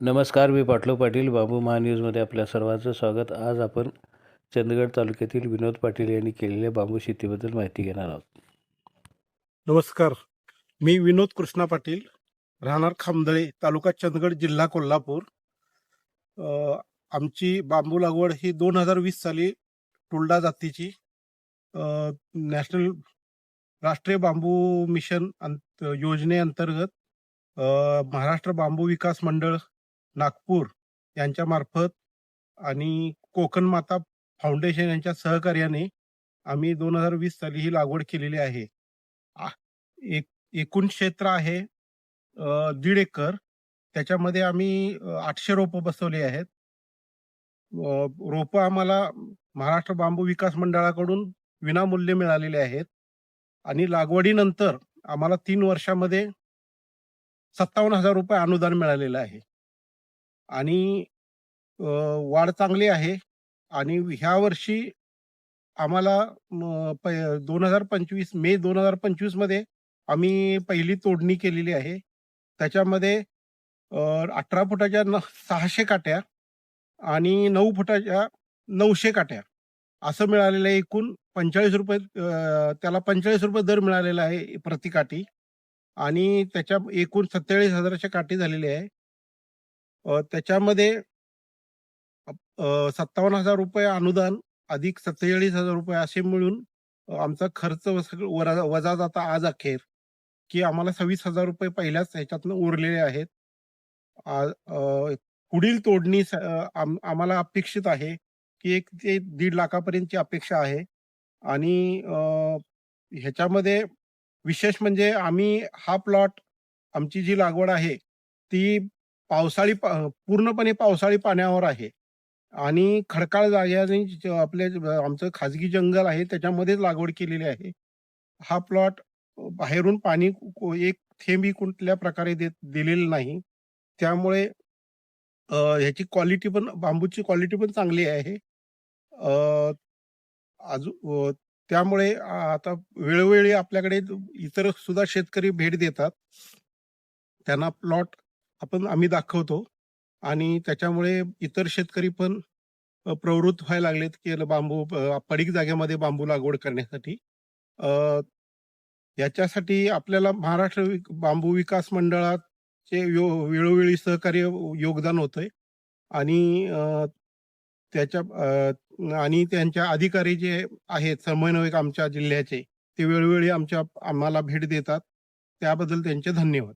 नमस्कार मी पाटलो पाटील बाबू महान्यूजमध्ये आपल्या सर्वांचं स्वागत. आज आपण चंदगड तालुक्यातील विनोद पाटील यांनी केलेल्या बांबू शेतीबद्दल माहिती घेणार आहोत. नमस्कार. मी विनोद कृष्णा पाटील राहणार खामदळे तालुका चंदगड जिल्हा कोल्हापूर. आमची बांबू लागवड ही दोन हजार वीस साली टुलडा जातीची नॅशनल राष्ट्रीय बांबू मिशन अंत योजनेअंतर्गत महाराष्ट्र बांबू विकास मंडळ नागपूर यांच्यामार्फत आणि कोकण माता फाउंडेशन यांच्या सहकार्याने आम्ही दोन हजार वीस साली ही लागवड केलेली आहे. एक एकूण क्षेत्र आहे दीड एकर. त्याच्यामध्ये आम्ही आठशे रोपं बसवली आहेत. रोपं आम्हाला महाराष्ट्र बांबू विकास मंडळाकडून विनामूल्य मिळालेले आहेत. आणि लागवडीनंतर आम्हाला तीन वर्षामध्ये सत्तावन्न हजार रुपये अनुदान मिळालेलं आहे. आणि वाढ चांगली आहे आणि ह्या वर्षी आम्हाला दोन हजार पंचवीस मे दोन हजार पंचवीसमध्ये आम्ही पहिली तोडणी केलेली आहे. त्याच्यामध्ये अठरा फुटाच्या न सहाशे काट्या आणि नऊ फुटाच्या नऊशे काट्या असं मिळालेलं आहे एकूण. पंचेचाळीस रुपये त्याला पंचेचाळीस रुपये दर मिळालेला आहे प्रति काठी आणि त्याच्या एकूण सत्तेचाळीस हजाराच्या काठी झालेली आहे. त्याच्यामध्ये सत्तावन्न हजार रुपये अनुदान अधिक सत्तेचाळीस हजार रुपये असे मिळून आमचा खर्च सगळं वरा वजा जाता आज अखेर की आम्हाला सव्वीस हजार रुपये पहिल्याच ह्याच्यातनं उरलेले आहेत. पुढील तोडणी स- आम- आम्हाला अपेक्षित आहे की एक ते दीड लाखापर्यंतची अपेक्षा आहे. आणि ह्याच्यामध्ये विशेष म्हणजे आम्ही हा प्लॉट आमची जी लागवड आहे ती पावसाळी पा- पूर्णपणे पावसाळी पाण्यावर आहे. आणि खडकाळ जाग्याने ज- आपले आमचं खाजगी जंगल आहे त्याच्यामध्येच लागवड केलेली आहे. हा प्लॉट बाहेरून पाणी को- एक थेंबी कुठल्या प्रकारे देत दिलेलं नाही. त्यामुळे ह्याची क्वालिटी पण बांबूची क्वालिटी पण चांगली आहे. अजून त्यामुळे आता वेळोवेळी आपल्याकडे इतर सुद्धा शेतकरी भेट देतात. त्यांना प्लॉट आपण आम्ही दाखवतो आणि त्याच्यामुळे इतर शेतकरी पण प्रवृत्त व्हायला लागलेत की बांबू पडीक जागेमध्ये बांबू लागवड करण्यासाठी. याच्यासाठी आपल्याला महाराष्ट्र विक- बांबू विकास मंडळाचे यो वेळोवेळी सहकार्य योगदान होतंय आणि त्याच्या आणि त्यांच्या अधिकारी जे आहेत समन्वयक आमच्या जिल्ह्याचे ते वेळोवेळी आमच्या आम्हाला भेट देतात. त्याबद्दल त्यांचे धन्यवाद.